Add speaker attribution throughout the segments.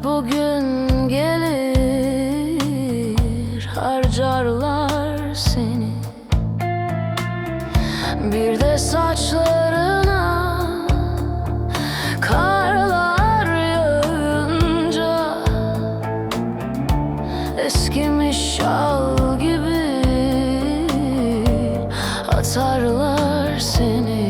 Speaker 1: gün gelir harcarlar seni. Bir de saçlarına karlar yağınca Eskimiş şal gibi atarlar seni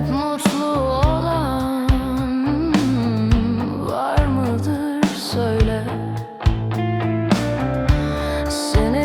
Speaker 1: Mutlu olan var mıdır? Söyle. Seni